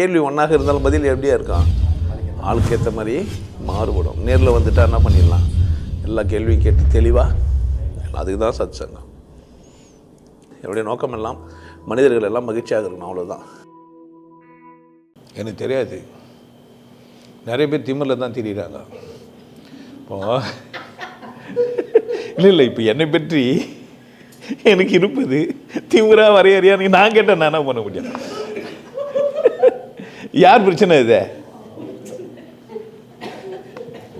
கேள்வி ஒன்றாக இருந்தாலும் பதில் எப்படியா இருக்கான் ஆளுக்கு ஏற்ற மாதிரி மாறுபடும். நேரில் வந்துட்டா என்ன பண்ணிடலாம்? எல்லா கேள்வியும் கேட்டு தெளிவாக அதுக்கு தான் சத் சங்கம் என்னுடைய நோக்கம் எல்லாம் மனிதர்கள் எல்லாம் மகிழ்ச்சியாக இருக்கணும் அவ்வளோதான் எனக்கு தெரியாது. நிறைய பேர் திமிரில் தான் தெரியுறாங்க. இப்போ இல்லை இல்லை இப்போ என்னை பற்றி எனக்கு இருப்பது திமிரா வரையறியான்னு நான் கேட்டேன் நான் என்ன பண்ண முடியும்? யார் பிரச்சனை இது?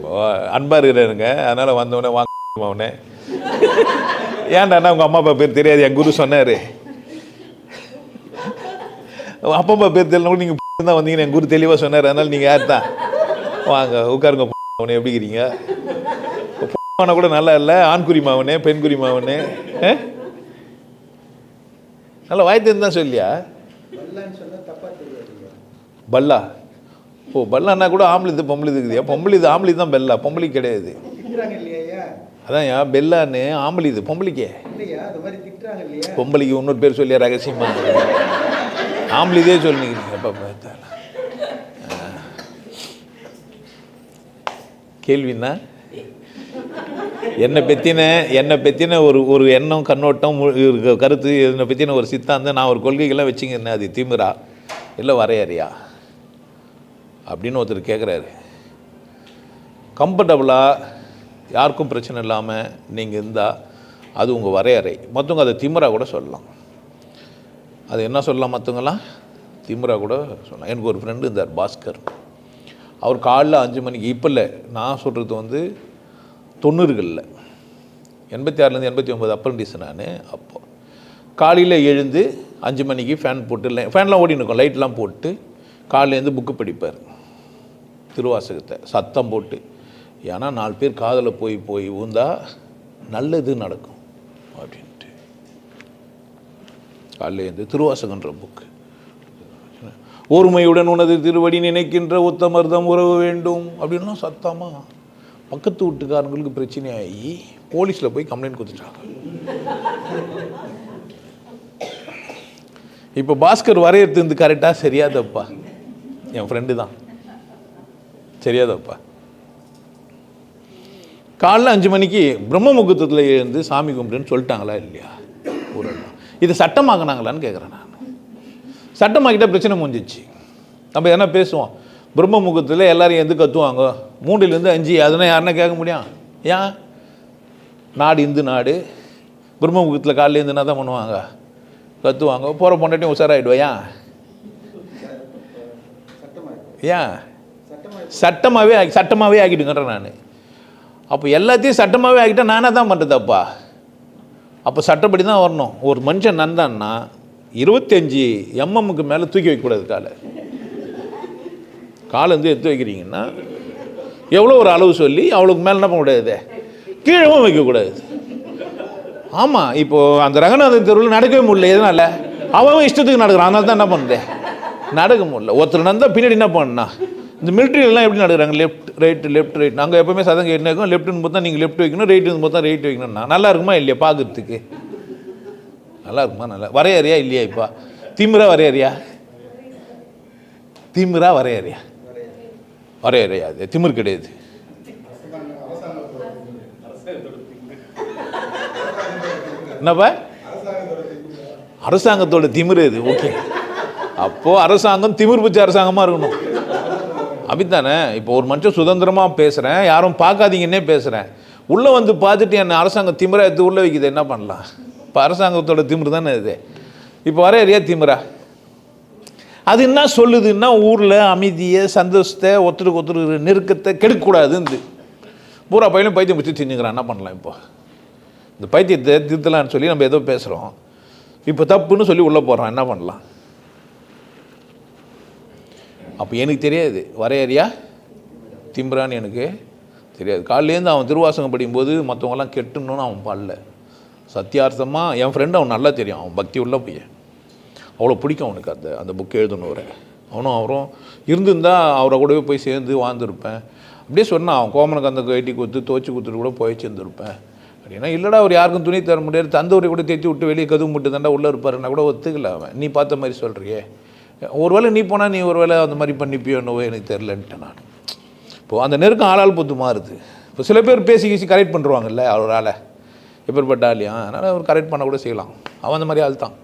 ஓ அன்பாக இருக்கிறாருங்க அதனால் வந்தவொடனே வாங்க அவனே ஏன்டா உங்கள் அம்மா அப்பா பேர் தெரியாது. என் குரு சொன்னார். அப்பா அப்பா பேர் தெரியல கூட நீங்கள் தான் வந்தீங்கன்னு என் குரு தெளிவாக சொன்னார். அதனால் நீங்கள் யார் தான்? வாங்க உட்காருங்க அவனை எப்படி இருக்கிறீங்க மாவனை கூட நல்லா இல்லை. ஆண்குறி மாவனே பெண்குறி மாவனே. ஆ? நல்லா வாய் தான் சொல்லியா? பல்லா. ஓ பல்லான்னா கூட ஆம்பளை இது பொம்பளை இருக்குதுயா பொம்பளை இது ஆம்பளை தான் பெல்லா. பொம்பளை கிடையாது. திட்டுறாங்க இல்லையா? அதான் ஏன் பெல்லான்னு ஆம்பளை இது பொம்பளைக்கே பொம்பளைக்கு இன்னொரு பேர் சொல்லியா ரகசியமா? ஆம்பளை இதே சொல்லிக்கிறீங்க. எப்போ பார்த்தாலும். கேள்வின்னா? என்னை பற்றின என்னை பற்றின ஒரு ஒரு எண்ணம் கண்ணோட்டம் கருத்து என்னை பற்றின ஒரு சித்தாந்தம் நான் ஒரு கொள்கைகள்லாம் வச்சுங்க அது திமிரா? இல்லை வரையறையா? அப்படின்னு ஒருத்தர் கேட்குறாரு கம்ஃபர்டபுளாக யாருக்கும் பிரச்சனை இல்லாமல் நீங்கள் இருந்தால் அது உங்கள் வரையறை. மற்றவங்க அதை திமிரா கூட சொல்லலாம். அது என்ன சொல்லலாம் மற்றவங்களாம் திமிரா கூட சொல்லலாம். எனக்கு ஒரு ஃப்ரெண்டு இருந்தார் பாஸ்கர். அவர் காலைல அஞ்சு மணிக்கு இப்போ இல்லை நான் சொல்கிறது வந்து தொண்ணூறுகளில். எண்பத்தி ஆறுலேருந்து எண்பத்தி ஒம்பது அப்ரண்டிஸ் நான் அப்போது காலையில் எழுந்து அஞ்சு மணிக்கு ஃபேன் போட்டு ஃபேன்லாம் ஓடின்னு இருக்கும் லைட்லாம் போட்டு காலையிலேருந்து புக்கு படிப்பார். திருவாசகத்தை. சத்தம் போட்டு. ஏன்னா நாலு பேர் காதில் போய் போய் ஊந்தா நல்லது நடக்கும் அப்படின்ட்டு. காலையிலேருந்து திருவாசகன்ற புக்கு. ஒருமையுடன் உனது திருவடி நினைக்கின்ற உத்தமர்தம் உறவு வேண்டும் அப்படின்லாம் சத்தமாக பக்கத்து வீட்டுக்காரங்களுக்கு பிரச்சனையாகி போலீஸில் போய் கம்ப்ளைண்ட் கொடுத்துட்டாங்க. இப்போ பாஸ்கர் வரையறது இருந்து கரெக்டாக சரியா தப்பா என் ஃப்ரெண்டு தான். சரியாதப்பா காலைல அஞ்சு மணிக்கு பிரம்ம முகூர்த்தத்தில் எழுந்து சாமி கும்பிடுன்னு சொல்லிட்டாங்களா இல்லையா? ஊரெல்லாம். இது சட்டமாக்கினாங்களான்னு கேட்குறேன் நான். சட்டமாக்கிட்டால் பிரச்சனை முடிஞ்சிச்சு. நம்ம எதனா பேசுவோம். பிரம்ம முகூர்த்தத்தில் எல்லோரும் எந்த கற்றுவாங்க மூன்றிலேருந்து அஞ்சு அதெல்லாம் யாருன்னா கேட்க முடியும். ஏன்? நாடு இந்து நாடு. பிரம்ம முகூர்த்தத்தில் காலையில் இருந்து தான் பண்ணுவாங்க. கத்துவாங்க. போகிற பொண்டாட்டியும் உஷாராயிடுவா. ஏன்? ஏன் சட்டமாகவே ஆக்கி சட்டமாகவே ஆக்கிட்டுங்கிறேன் நான். அப்போ எல்லாத்தையும் சட்டமாகவே ஆக்கிட்டால் நானே தான் பண்ணுறதப்பா அப்போ சட்டப்படி தான் வரணும். ஒரு மனுஷன் நந்தான்னா இருபத்தஞ்சி எம்எம்முக்கு மேலே தூக்கி வைக்கக்கூடாது காலை. காலை வந்து எடுத்து வைக்கிறீங்கன்னா எவ்வளோ ஒரு அளவு சொல்லி அவளுக்கு மேலே என்ன பண்ணக்கூடாது கீழவும் வைக்கக்கூடாது ஆமாம் இப்போது அந்த ரங்கநாதன் தெருவில் நடக்கவே முடியல எதனால? அவன் அவன் இஷ்டத்துக்கு நடக்கிறான். அதனால தான் என்ன பண்ணுறேன் நடக்க முடியல ஒருத்தர் நடந்தால் பின்னாடி என்ன பண்ணா இந்த மிலிட்ரியிலலாம் எப்படி நடக்கிறாங்க? லெஃப்ட் ரைட் லெஃப்ட் ரைட் நாங்கள் எப்பவுமே சதம் கேட்டுனே இருக்கோம். லெஃப்ட்னு பார்த்தா நீங்கள் லெஃப்ட் வைக்கணும் ரைட்டுன்னு பார்த்தா ரைட் வைக்கணும்னா. நல்லா இருக்குமா இல்லையா பார்க்குறதுக்கு நல்லா இருக்குமா? நல்லா. வரையறியா இல்லையா இப்போ? திமிரா வரையறியா? திமிரா வரையறியா? வரையறையா அது. திமிர் கிடையாது. என்னப்பா? அரசாங்கத்தோட திமிர் இது. ஓகே. அப்போ அரசாங்கம் திமிர் பிடிச்ச அரசாங்கமாக இருக்கணும். அப்படித்தானே? இப்போ ஒரு மனுஷன் சுதந்திரமாக பேசுகிறேன் யாரும் பார்க்காதீங்கன்னே பேசுகிறேன் உள்ளே வந்து பார்த்துட்டு என்ன அரசாங்கம் திமிரா எடுத்து உள்ளே வைக்குது என்ன பண்ணலாம்? இப்போ அரசாங்கத்தோட திமிர் தானே இது? இப்போ வர ஏரியா திமிரா? அது என்ன சொல்லுதுன்னா ஊரில் அமைதியை சந்தோஷத்தை ஒருத்தருக்கு ஒருத்தர் நெருக்கத்தை கெடுக்கக்கூடாதுன்னு பூரா பையனும் பைத்தியம் பிடிச்சி தின்னுக்கிறான் என்ன பண்ணலாம் இப்போ? இந்த பைத்தியத்தை திருத்தலான்னு சொல்லி நம்ம ஏதோ பேசுகிறோம் இப்போ தப்புன்னு சொல்லி உள்ளே போகிறோம் என்ன பண்ணலாம்? அப்போ எனக்கு தெரியாது. வரையறியா? திம்புறான்னு எனக்கு தெரியாது. காலையிலேருந்து அவன் திருவாசகம் படிக்கும்போது மற்றவங்கெல்லாம் கெட்டுணும்னு அவன் பாடல. சத்தியார்த்தமாக என் ஃப்ரெண்டு அவன் நல்லா தெரியும். அவன் பக்தி உள்ள பையன். அவ்வளோ பிடிக்கும் அவனுக்கு அந்த அந்த புக் எழுதணுவரை அவனும் அவரும் இருந்திருந்தா அவரை கூடவே போய் சேர்ந்து வாழ்ந்துருப்பேன். அப்படியே சொன்னான் அவன் கோமனுக்கு அந்த கட்டி கொடுத்து துவச்சி கொடுத்துட்டு கூட போய் சேர்ந்துருப்பேன். அப்படின்னா இல்லைடா அவர் யாருக்கும் துணி தர முடியாது. தந்தவரை கூட தேத்தி விட்டு வெளியே கதவு மட்டும் தாண்டா உள்ளே இருப்பாருன்னா கூட ஒத்துக்கல அவன். நீ பார்த்த மாதிரி சொல்கிறியே ஒருவேளை நீ போனால் நீ ஒருவேளை அந்த மாதிரி பண்ணிப்பியோ என்னவோ எனக்கு தெரிலன்ட்டேன் நான். இப்போது அந்த நெருக்கம் ஆளால் பொத்து மாறுது. இப்போ சில பேர் பேசி கீசி கரெக்ட் பண்ணுருவாங்கல்ல அவர் ஆளை எப்பேற்பட்ட ஆளியா அதனால் அவர் கரெக்ட் பண்ண கூட செய்யலாம். அவன் அந்த மாதிரி ஆள் தான்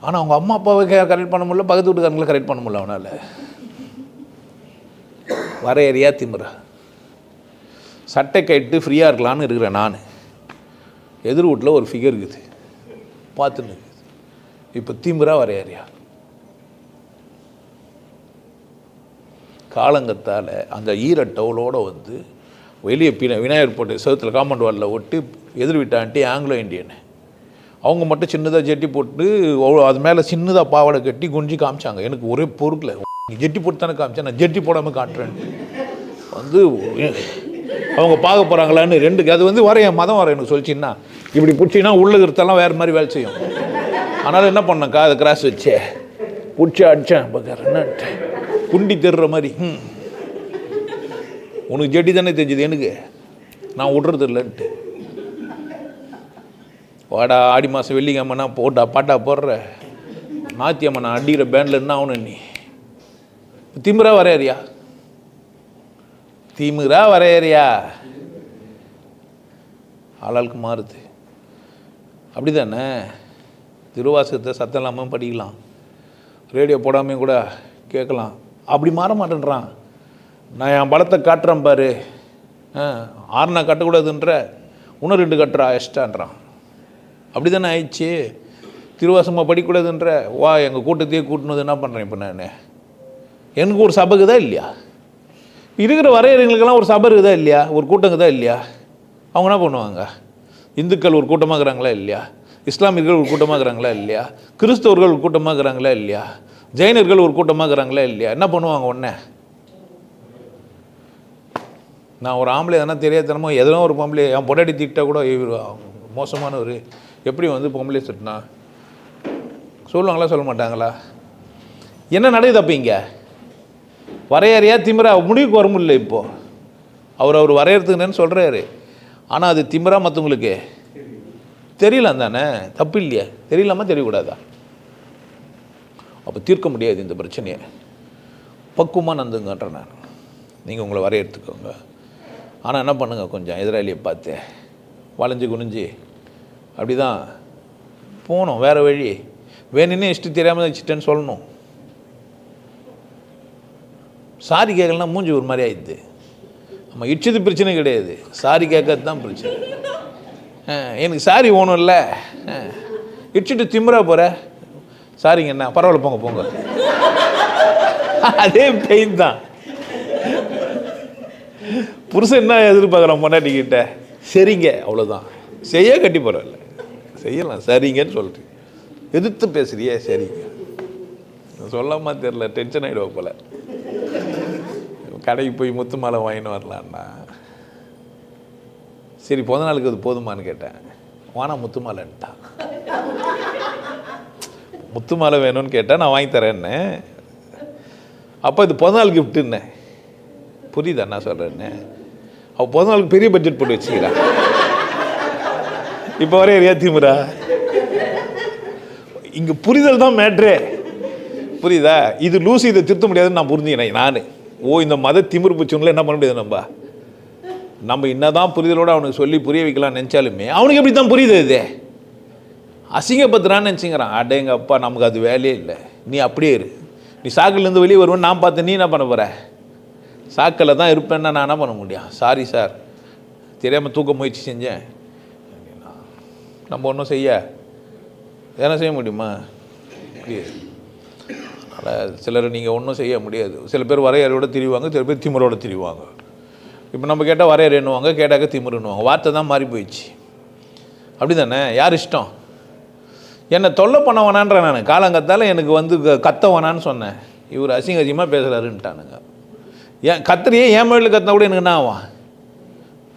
ஆனால் அவங்க அம்மா அப்பாவை கரெக்ட் பண்ண முடியல பக்கத்து வீட்டுக்காரங்களை கரெக்ட் பண்ண முடியல அவனால். ஏரியா திமுரா. சட்டை கட்டு ஃப்ரீயாக இருக்கலான்னு இருக்கிறேன் நான். எதிர் வீட்டில் ஒரு ஃபிகர் இருக்குது. பார்த்துன்னு இருக்குது. இப்போ வர ஏரியா. காலங்கத்தால் அந்த ஈர டவுலோடு வந்து வெளியே பின விநாயகர் போட்டு செவுத்தில் காம்பவுண்ட் வாலில் ஒட்டி எதிர் வீட்டான்ட்டி ஆங்கிலோ இந்தியன். அவங்க மட்டும் சின்னதாக ஜெட்டி போட்டு அவ்வளோ அது மேலே சின்னதாக பாவாடை கட்டி குஞ்சு காமிச்சாங்க. எனக்கு ஒரே பொறுக்கல. ஜெட்டி போட்டு தானே காமிச்சேன் நான் ஜெட்டி போடாமல் காட்டுறேன். வந்து அவங்க பார்க்க போகிறாங்களான்னு ரெண்டு அது வந்து வர என் மதம் வர எனக்கு சொல்லிச்சின்னா இப்படி பிடிச்சின்னா உள்ள இருக்கிறதெல்லாம் வேறு மாதிரி வேலை செய்யும். அதனால் என்ன பண்ணேன் காது கிராஸ் வச்சே. பிடிச்சி அடித்தேன் பார்க்குறேன் என்ன குண்டி தெருற மாதிரி. ம் உனக்கு ஜெட்டி தானே தெரிஞ்சது எனக்கு? நான் விட்றது இல்லைன்ட்டு. வாடா ஆடி மாதம் வெள்ளிக்கிழமைனா போட்டா பாட்டா போடுற. நாத்தியம்மா நான் அடிக்கிற பேண்டில் என்ன ஆகணும் நீ? திமிரா வரையறியா? திமிரா வரையறியா? ஆளாளுக்கு மாறுது. அப்படி தானே திருவாசகத்தை சத்தம் இல்லாமல் படிக்கலாம். ரேடியோ போடாமையும் கூட கேட்கலாம். அப்படி மாற மாட்டேன்றான். நான் என் பலத்தை காட்டுறேன் பாரு. ஆ ஆறுனா கட்டக்கூடாதுன்ற இன்னும் ரெண்டு கட்டுறா எக்ஸ்ட்ரான்றான். அப்படி தானே ஆயிடுச்சு. திருவாசமாக படிக்கக்கூடாதுன்ற வா எங்கள் கூட்டத்தையே கூட்டினது என்ன பண்ணுறேன் இப்போ நான்? எனக்கு ஒரு சபைக்கு தான் இல்லையா? இருக்கிற வரையறைகளுக்கெல்லாம் ஒரு சபை இருக்குதா இல்லையா? ஒரு கூட்டங்க தான் இல்லையா? அவங்க என்ன பண்ணுவாங்க? இந்துக்கள் ஒரு கூட்டமாக இருக்கிறாங்களா இல்லையா? இஸ்லாமியர்கள் ஒரு கூட்டமாக இருக்கிறாங்களா இல்லையா? கிறிஸ்தவர்கள் ஒரு கூட்டமாக இருக்கிறாங்களா இல்லையா? ஜெயினர்கள் ஒரு கூட்டமாக இருக்கிறாங்களா இல்லையா? என்ன பண்ணுவாங்க உடனே? நான் ஒரு ஆம்பளை எதனா தெரியாதனமோ எதனா ஒரு பொம்பளை என் பொண்டாட்டி திட்டா கூட இவர் மோசமானவர். எப்படி வந்து பொம்பளை திட்டினா? சொல்லுவாங்களா சொல்ல மாட்டாங்களா? என்ன நடக்குது அப்போ இங்கே? வரையறையா திமிரா? முடிவுக்கு வர முடியல இப்போது அவர் அவர் வரையறதுக்குன்னு சொல்கிறாரு ஆனால் அது திமிரா மற்றவங்களுக்கு தெரியலாம் தானே? தப்பு இல்லையா? தெரியலாமா தெரியக்கூடாதா? அப்போ தீர்க்க முடியாது இந்த பிரச்சனையை. பக்குவமாக நந்துங்கன்றேன் நான். நீங்கள் உங்களை வரையறுத்துக்கோங்க. ஆனால் என்ன பண்ணுங்கள் கொஞ்சம்? எதிராளியை பார்த்து. வளைஞ்சு குனிஞ்சு. அப்படி தான் போகணும். வேறு வழி. வேணுன்னே இஷ்டம் தெரியாமல் வச்சுட்டேன்னு சொல்லணும். சாரி கேட்கலனா மூஞ்சி ஒரு மாதிரி ஆயிடுது. நம்ம இச்சது பிரச்சனை கிடையாது. சாரி கேட்கறது தான் பிரச்சனை. ஆ, எனக்கு சாரி ஓணும்ல ஆ, இடிச்சிட்டு திமிரா போகிற சாரிங்க என்ன? பரவாயில்ல போங்க போங்க. அதே பெயின் தான். புருஷன் என்ன எதிர்பார்க்குறான் பொண்டாட்டி கிட்ட சரிங்க அவ்வளோதான் செய்ய கட்டி பரவாயில்ல செய்யலாம் சரிங்கன்னு சொல்லிட்டு. எதிர்த்து பேசுறியே சரிங்க. சொல்லாமா தெரில டென்ஷன் ஆகிடுவா போல. கடைக்கு போய் முத்து மாலை வாங்கின்னு வரலான்னா. சரி பிறந்த நாளுக்கு அது போதுமான்னு கேட்டேன். வானா முத்து மாலைன்ட்டான். முத்து மாலை வேணும்னு கேட்டால் நான் வாங்கி தரேன்னு. அப்போ இது பிறந்த நாள் புரியுதா நான் சொல்கிறேன்னு அவள் பிறந்த நாளுக்கு பெரிய பட்ஜெட் போட்டு வச்சுக்கிறான் இப்போ வரைய ஏரியா திமுறா இங்கே புரிதல் தான் மேட்ரே புரியுதா? இது லூசி இதை திருத்த முடியாதுன்னு நான் புரிஞ்சுக்கிறேன். நான். ஓ இந்த மத திமிரு பிடிச்சவங்கள என்ன பண்ண முடியாது நம்ம? நம்ம என்ன தான் புரிதலோட அவனுக்கு சொல்லி புரிய வைக்கலாம் நினச்சாலுமே அவனுக்கு எப்படி தான் புரியுது இது? அசிங்கப்படுத்துறான்னு நினச்சிங்கிறான். அடேங்க அப்பா நமக்கு அது வேலையே இல்லை. நீ அப்படியே இரு. நீ சாக்கிலேருந்து வெளியே வருவேன் நான் பார்த்து நீ என்ன பண்ண போகிற சாக்கில் தான் இருப்பேன்னா நான் என்ன பண்ண முடியும்? சாரி சார் தெரியாமல் தூக்க முயற்சி செஞ்சேன். நம்ம ஒன்றும் செய்ய. எதனா செய்ய முடியுமா? முடியாது அதனால் சிலர் நீங்கள் ஒன்றும் செய்ய முடியாது. சில பேர் வரையறையோட திரிவாங்க சில பேர் திமிரோட திரிவாங்க. இப்போ நம்ம கேட்டால் வரையறைன்னுவாங்க கேட்டாக்க திமிருன்னுவாங்க. வார்த்தை தான் மாறி போயிடுச்சு. அப்படி தானே யார் இஷ்டம்? என்னை தொல்லை பண்ண வேணான்றேன் நான். காலங்கத்தால் எனக்கு வந்து க- கத்த வேணான்னு சொன்னேன். இவர் அசிங்க அசிங்கமாக பேசுகிறாருன்ட்டானுங்க ஏன் கத்திரியே ஏன் மொழியில் கத்தினா கூட எனக்கு என்ன ஆவான்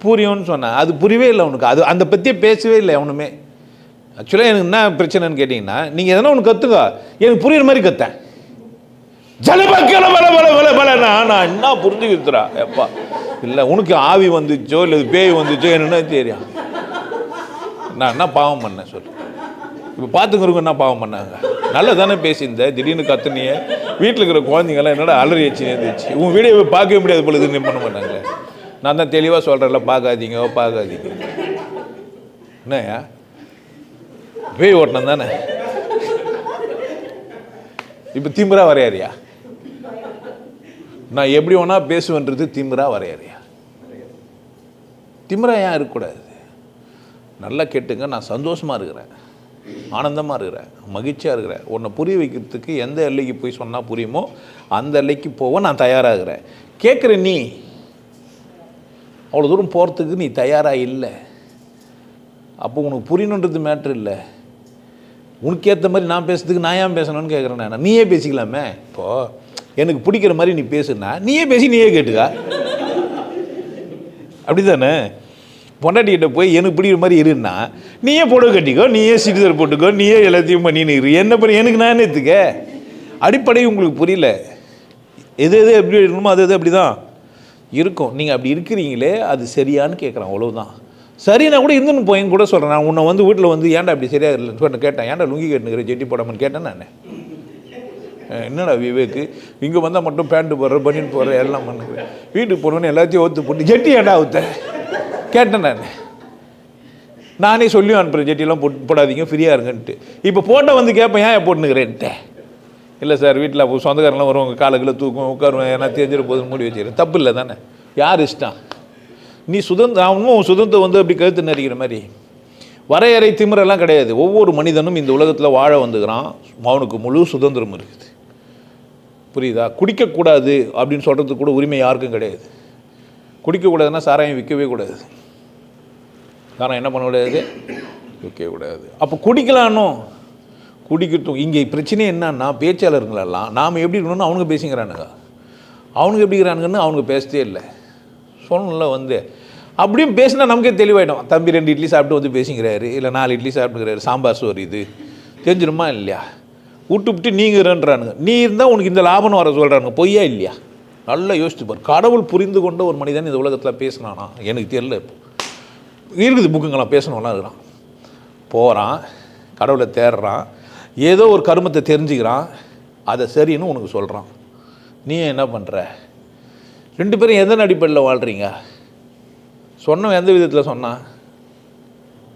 புரியும்னு சொன்னேன். அது புரியவே இல்லை உனக்கு. அது அந்த பற்றியே பேசவே இல்லை அவனுமே ஆக்சுவலாக எனக்கு என்ன பிரச்சனைன்னு கேட்டிங்கன்னா நீங்கள் எதனா ஒன்று கற்றுங்க எனக்கு புரியுற மாதிரி கத்தேன். ஜலபக்கல பல பல பல பல. நான் என்ன புரிஞ்சுக்கிறா எப்பா. இல்லை உனக்கு ஆவி வந்துச்சோ இல்லை பேய் வந்துச்சோ என்னென்ன தெரியும். நான் என்ன பாவம் பண்ணேன் சொல்லு. இப்போ பார்த்துக்கிறவங்க என்ன பாவம் பண்ணாங்க? நல்லா தானே பேசியிருந்தேன் திடீர்னு கத்துனிய. வீட்டில் இருக்கிற குழந்தைங்கள்லாம் என்னடா அலறி வச்சு இருந்துச்சு. உன் வீடியோவை பார்க்கவே முடியாது பொழுது என்ன பண்ண மாட்டாங்க நான் தான் தெளிவாக சொல்கிறேன்ல பார்க்காதீங்க பார்க்காதீங்க. என்னய்யா? பேய் ஓட்டணும் தானே? இப்போ திமிரா வரையாறியா? நான் எப்படி வேணா பேசுவேன்றது திமிரா வரையாரியா திமிரா ஏன் இருக்கக்கூடாது? நல்லா கேட்டுங்க நான் சந்தோஷமாக இருக்கிறேன். ஆனந்தமாக இருக்கிற மகிழ்ச்சியாக இருக்கிற உன்னை புரிய வைக்கிறதுக்கு எந்த எல்லைக்கு போய் சொன்னால் புரியுமோ அந்த எல்லைக்கு போக நான் தயாராகிறேன். கேட்குற நீ அவ்வளோ தூரம் போகிறதுக்கு நீ தயாராக இல்லை. அப்போ உனக்கு புரியணுன்றது மேட்ரு இல்லை. உனக்கு ஏற்ற மாதிரி நான் பேசுறதுக்கு நான் ஏன் பேசணும்னு கேட்குறேன் நான்? நீயே பேசிக்கலாமே. இப்போது எனக்கு பிடிக்கிற மாதிரி நீ பேசுனா நீயே பேசி நீயே கேட்டுக்கா. அப்படி தானே பொண்டாட்டிகிட்ட போய் எனக்கு பிடிக்கிற மாதிரி இருன்னா நீயே புடவை கட்டிக்கோ நீயே சிறிதர் போட்டுக்கோ நீயே எல்லாத்தையும் பண்ணின்னு இரு என்ன பண்ணி எனக்கு நான் என்னத்துக்க அடிப்படை உங்களுக்கு புரியல. எது எது எப்படி இருக்கணுமோ அது எது அப்படி தான் இருக்கும். நீங்கள் அப்படி இருக்கிறீங்களே அது சரியான்னு கேட்குறேன் அவ்வளோதான் சரி நான் கூட இருந்துன்னு போய் கூட சொல்கிறேன் நான் உன்னை வந்து வீட்டில் வந்து ஏன்டா அப்படி சரியாக இல்லைன்னு சொன்ன கேட்டேன். ஏன்டா லுங்கி கட்டுனுக்கிற ஜெட்டி போடாமன்னு கேட்டேன் நான்? என்னடா விவேக்கு இங்கே வந்தால் மட்டும் பேண்ட்டு போடுற பனியன் போடுற எல்லாம் பண்ணுறேன் வீட்டுக்கு போனோன்னு எல்லாத்தையும் ஒத்து போட்டு ஜெட்டி ஏன்டா ஊத்த கேட்டேன் நான். நானே சொல்லி அனுப்புகிறேன் ஜெட்டிலாம் போட்டு போடாதீங்க ஃப்ரீயாக இருங்கன்ட்டு. இப்போ போட்டோ வந்து கேட்பேன் ஏன் போட்டுனுக்கிறேன்ட்டு. இல்லை சார் வீட்டில் அப்போ சொந்தக்காரங்களாம் வருவாங்க காலக்கில் தூக்கம் உட்காருவேன் ஏன்னா தெரிஞ்சிட போதுன்னு மூடி வச்சுக்கிறேன். தப்பு இல்லை தானே. யார் இஷ்டம்? நீ சுதந்திரம் அவனும் உன் சுதந்திரம் வந்து அப்படி கழுத்து நடிக்கிற மாதிரி. வரையறை திமிரெல்லாம் கிடையாது. ஒவ்வொரு மனிதனும் இந்த உலகத்தில் வாழ வந்துக்கிறான். அவனுக்கு முழு சுதந்திரம் இருக்குது. புரியுதா? குடிக்கக்கூடாது அப்படின்னு சொல்கிறதுக்கு கூட உரிமை யாருக்கும் கிடையாது. குடிக்கக்கூடாதுன்னா சாராயம் விற்கவே கூடாது. சாராயம் என்ன பண்ணக்கூடாது விற்கவே கூடாது. அப்போ குடிக்கலானோ குடிக்கட்டும் இங்கே பிரச்சனை என்னன்னா பேச்சாளருங்களெல்லாம் நாம் எப்படி இருக்கணும்னு அவனுங்க பேசிக்கிறானுங்க. அவனுங்க எப்படி இருக்கிறானுங்கன்னு அவனுக்கு பேசதே இல்லை. சொல்லணும்ல வந்து அப்படியும் பேசினா நமக்கே தெளிவாயிடும். தம்பி ரெண்டு இட்லி சாப்பிட்டு வந்து பேசிக்கிறாரு இல்லை நாலு இட்லி சாப்பிட்டுக்கிறாரு சாம்பார் சோறு இது. தெரிஞ்சிருமா இல்லையா? விட்டு விட்டு நீங்கிறன்றானுங்க நீ இருந்தால் உனக்கு இந்த லாபம்னு வர சொல்கிறானுங்க பொய்யா இல்லையா? நல்லா யோசிச்சுப்பார் கடவுள் புரிந்து கொண்ட ஒரு மனிதன் இந்த உலகத்தில் பேசினானா? எனக்கு தெரியல இருக்குது புக்குங்களாம் பேசணும்லாம் இருக்கிறான் போகிறான் கடவுளை தேடுறான் ஏதோ ஒரு கருமத்தை தெரிஞ்சுக்கிறான் அதை சரின்னு உனக்கு சொல்கிறான் நீ என்ன பண்ணுற ரெண்டு பேரும் எந்த அடிப்படையில் வாழ்கிறீங்க சொன்னவன் எந்த விதத்தில் சொன்னான்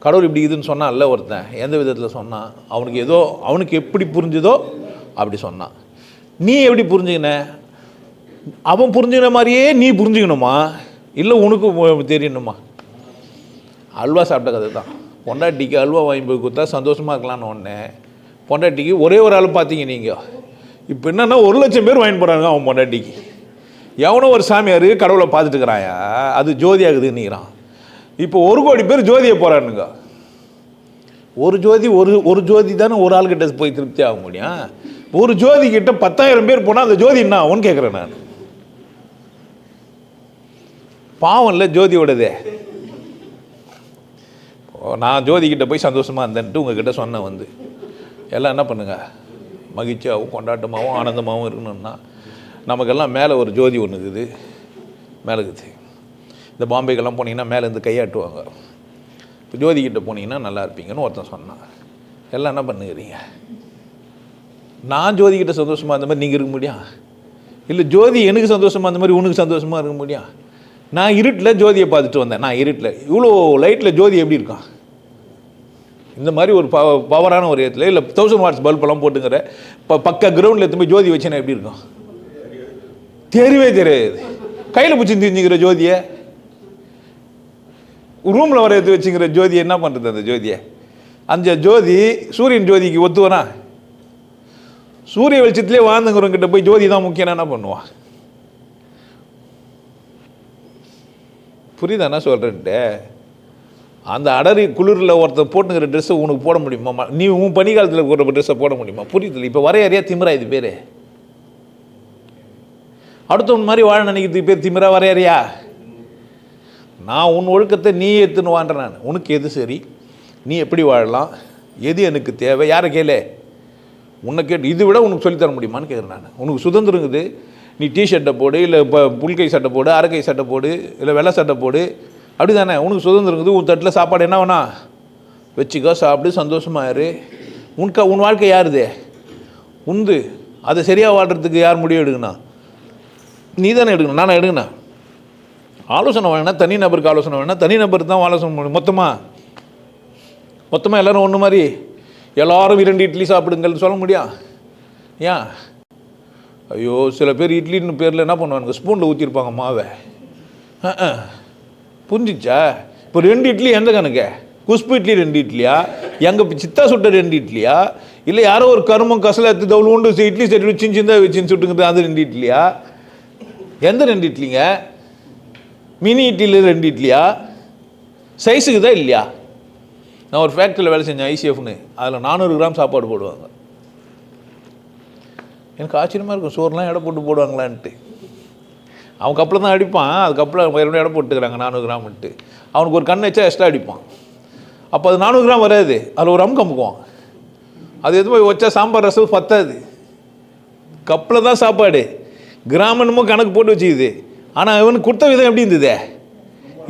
கடவுள் இப்படி இதுன்னு சொன்னான்ல ஒருத்தன். எந்த விதத்தில் சொன்னான் அவனுக்கு ஏதோ அவனுக்கு எப்படி புரிஞ்சுதோ அப்படி சொன்னான். நீ எப்படி புரிஞ்சுக்கின? அவன் புரிஞ்சுக்கிற மாதிரியே நீ புரிஞ்சுக்கணுமா? இல்லை உனக்கு தெரியணுமா? அல்வா சாப்பிட்ட கதை தான். பொண்டாட்டிக்கு அல்வா வாங்கி போய் கொடுத்தா சந்தோஷமாக இருக்கலான்னு ஒன்று பொண்டாட்டிக்கு ஒரே ஒரு ஆள் பார்த்தீங்க நீங்கள் இப்போ என்னன்னா ஒரு லட்சம் பேர் வாங்கி போகிறாங்க அவன் பொண்டாட்டிக்கு. எவனோ ஒரு சாமியார் கடவுளை பார்த்துட்டுக்கிறாயா அது ஜோதியாகுதுன்னுக்கிறான் இப்போ ஒரு கோடி பேர் ஜோதியை போகிறானுங்க ஒரு ஜோதி ஒரு ஒரு ஜோதி தானே ஒரு ஆள்கிட்ட போய் திருப்தி ஆக முடியும். ஒரு ஜோதி கிட்ட பத்தாயிரம் பேர் போனால் அந்த ஜோதி என்ன ஆகும்னு கேட்குறேன் நான். பாவம் இல்லை ஜோதியோடதே நான் ஜோதிக்கிட்ட போய் சந்தோஷமாக இருந்தேன்ட்டு உங்ககிட்ட சொன்னேன் வந்து. எல்லாம் என்ன பண்ணுங்க? மகிழ்ச்சியாகவும் கொண்டாட்டமாகவும் ஆனந்தமாகவும் இருக்கணும்னா நமக்கெல்லாம் மேலே ஒரு ஜோதி ஒன்று இருக்குது. மேலே இருக்குது. இந்த பாம்பேக்கெல்லாம் போனீங்கன்னா மேலேருந்து கையாட்டுவாங்க. இப்போ ஜோதிக்கிட்ட போனீங்கன்னா நல்லா இருப்பீங்கன்னு ஒருத்தன் சொன்னான். எல்லாம் என்ன பண்ணுகிறீங்க? நான் ஜோதிக்கிட்ட சந்தோஷமாக இருந்த மாதிரி நீங்கள் இருக்க முடியும் இல்லை ஜோதி எனக்கு சந்தோஷமாக இருந்த மாதிரி உனக்கு சந்தோஷமாக இருக்க முடியும் நான் இருட்டில் ஜோதியை பார்த்துட்டு வந்தேன். நான் இருட்டில். இவ்வளோ லைட்டில் ஜோதி எப்படி இருக்கான்? இந்த மாதிரி ஒரு பவ பவரான ஒரு இடத்துல இல்லை தௌசண்ட் வாட்ஸ் பல்பெல்லாம் போட்டுங்கிற இப்போ பக்க கிரவுண்டில் எடுத்து போய் ஜோதி வச்சேன்னா எப்படி இருக்கும்? தெரியவே தெரியாது. கையில் பிடிச்சி தெரிஞ்சுக்கிற ஜோதியை. ரூமில் வர எடுத்து வச்சுக்கிற ஜோதியை என்ன பண்ணுறது அந்த ஜோதியை? அந்த ஜோதி சூரியன் ஜோதிக்கு ஒத்துவனா? சூரிய வெளிச்சத்திலே வாழ்ந்துங்கிறவங்கிட்ட போய் ஜோதி தான் முக்கியம் என்ன பண்ணுவான்? புரியுதா என்ன சொல்கிறேன்ட்டு அந்த அடரி குளிரில் ஒருத்தர் போட்டுங்கிற ட்ரெஸ்ஸை உனக்கு போட முடியுமா? நீ உன் பனிக்காலத்தில் போடுற ட்ரெஸ்ஸை போட முடியுமா? புரியுது இப்போ வரையறையா திமிரா இது பேர்? அடுத்தவன் மாதிரி வாழ நினைக்கிறதுக்கு பேர் திமிரா வரையறையா? நான் உன் ஒழுக்கத்தை நீ எடுத்துன்னு வாழ்ற நான். உனக்கு எது சரி? நீ எப்படி வாழலாம்? எது எனக்கு தேவை? யாரை கேளு? உன்னை கேட்டு இதை விட உனக்கு சொல்லித் தர முடியுமான்னு கேட்குறேன் நான். உனக்கு சுதந்திரம் இருக்குது. நீ டிஷர்ட்டை போடு இல்லை இப்போ புல்கை சட்டை போடு அரைக்கை சட்டை போடு இல்லை வெள்ளை சட்டை போடு. அப்படி தானே உனக்கு சுதந்திரம் இருக்குது உன் தட்டில் சாப்பாடு என்ன வேணா? வச்சுக்கோ சாப்பிடு சந்தோஷமாக இரு. உன்க உன் வாழ்க்கை யாருதே உந்து. அதை சரியாக வாழ்கிறதுக்கு யார் முடிவு எடுக்கணும்? நீ தானே எடுக்கணும். நானே எடுக்கணும்? ஆலோசனை வேணா தனி நபருக்கு ஆலோசனை வேணா தனி நபருக்கு தான் ஆலோசனை பண்ணணும் மொத்தமாக மொத்தமாக எல்லோரும் ஒன்று மாதிரி? எல்லோரும் இரண்டு இட்லி சாப்பிடுங்கன்னு சொல்ல முடியும் ஏன்? ஐயோ சில பேர் இட்லின்னு பேரில் என்ன பண்ணுவானுங்க? ஸ்பூனில் ஊற்றிருப்பாங்க மாவை. புரிஞ்சிச்சா? இப்போ ரெண்டு இட்லி எந்த கணக்கு? குஷ்பு இட்லி ரெண்டு இட்லியா? எங்கள் சித்தா சுட்ட ரெண்டு இட்லியா? இல்லை யாரோ ஒரு கருமம் கசல எடுத்து தவுள் உண்டு இட்லி செட்டு வச்சு சிந்தா வச்சுன்னு சுட்டுங்கிறது அது ரெண்டு இட்லியா? எந்த ரெண்டு இட்லிங்க? மினி இட்லியில் ரெண்டு இட்லியா? சைஸுக்கு தான் இல்லையா? நான் ஒரு ஃபேக்ட்ரியில் வேலை செஞ்சேன் ஐசிஎஃப்னு அதில் நானூறு கிராம் சாப்பாடு போடுவாங்க. எனக்கு ஆச்சரியமாக இருக்கும். சோறுலாம் எடை போட்டு போடுவாங்களான்ட்டு. அவன் கப்பில் தான் அடிப்பான். அது கப்பில் இரண்டு எடை போட்டுக்கிறாங்க நானூறு கிராம்ன்ட்டு அவனுக்கு ஒரு கண் வச்சா எக்ஸ்ட்ரா அடிப்பான். அப்போ அது நானூறு கிராம் வராது. அதில் ஒரு அமுக்கு அமுக்குவான். அது எது போய் வச்சா சாம்பார் ரசம் பத்தாது. கப்பில் தான் சாப்பாடு. கிராம் கணக்கு போட்டு வச்சுக்குது. ஆனால் இவனுக்கு கொடுத்த விதம் எப்படி இருந்தது?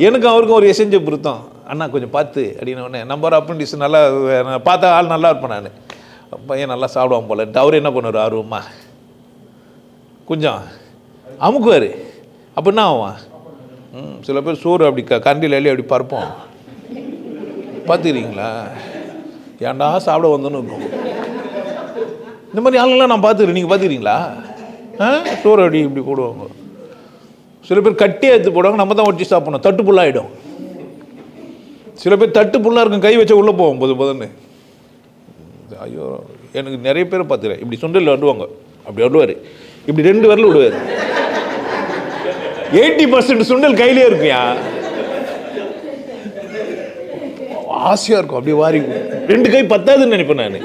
எனக்கு அவருக்கும் ஒரு எசெஞ்ச பொருத்தம். அண்ணா கொஞ்சம் பார்த்து. அப்படின்னு உடனே நம்பர் அப்ரண்டிஸ் நல்லா நான் பார்த்தா ஆள் நல்லா இருப்பேன் நான். பையன் நல்லா சாப்பிடுவான் போல். அவர் என்ன பண்ணுவார்? ஆர்வமாக கொஞ்சம் அமுக்குவார். அப்போ என்ன ஆவான்? ம் சில பேர் சோறு அப்படி க கரண்டியில் அள்ளி அப்படி பறப்போம் பார்த்துக்கிறீங்களா ஏன்டா சாப்பிட வந்தோன்னு இருக்கும். இந்த மாதிரி ஆளுங்களாம் நான் பார்த்துக்கிறேன் நீங்கள் பார்த்துக்கிறீங்களா ஆ சோறு அப்படி இப்படி போடுவாங்க. சில பேர் கட்டியாக எடுத்து போடுவாங்க. நம்ம தான் ஒட்டி சாப்பிடணும். தட்டு புல்லாகிடும் சில பேர் தட்டு புல்லாக இருக்கும். கை வச்சா உள்ளே போவோம். பொது பொதுன்னு. ஐயோ எனக்கு நிறைய பேர் பார்த்துக்கிறேன். இப்படி சுண்டலில் விடுவாங்க. அப்படி விடுவார். இப்படி ரெண்டு வரல விடுவார். எயிட்டி பர்சன்ட் சுண்டல் கையிலே இருக்குயா ஆசையாக இருக்கும். அப்படியே வாரி ரெண்டு கை பத்தாதுன்னு நினைப்பேன் நான்.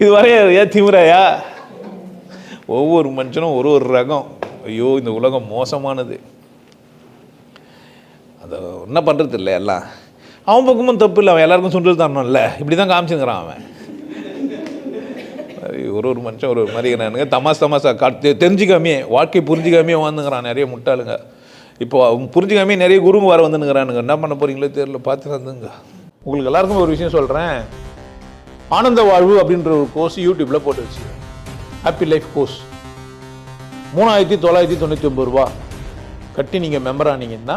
இது வரையா ஏன் திமுறாயா ஒவ்வொரு மனுஷனும் ஒரு ஒரு ரகம். ஐயோ இந்த உலகம் மோசமானது. அதை என்ன பண்ணுறது இல்லை எல்லாம். அவன் பக்கமும் தப்பு இல்லை அவன் எல்லாருக்கும் சுண்டல் தரணும்ல. இப்படி தான் காமிச்சுங்கிறான் அவன். ஒரு ஒரு மனுஷன் ஒரு ஒரு மாதிரி இருக்கிறானுங்க தமாஸ் தமாசா காட்டு தெரிஞ்சுக்காமே வாழ்க்கை புரிஞ்சுக்காமே வந்துங்கிறான் நிறைய முட்டாளுங்க. இப்போ அவன் புரிஞ்சுக்காமே நிறைய குருங்க வர வந்துனுங்கிறானுங்க என்ன பண்ண போறீங்களோ தெரியல பார்த்து வந்துங்க உங்களுக்கு எல்லாருக்கும் ஒரு விஷயம் சொல்கிறேன் ஆனந்த வாழ்வு அப்படின்ற ஒரு கோர்ஸ் யூடியூப்பில் போட்டு வச்சு ஹாப்பி லைஃப் கோர்ஸ் மூணாயிரத்தி தொள்ளாயிரத்தி தொண்ணூற்றி ஒம்பது ரூபா. கட்டி நீங்கள் மெம்பர் ஆனீங்கன்னா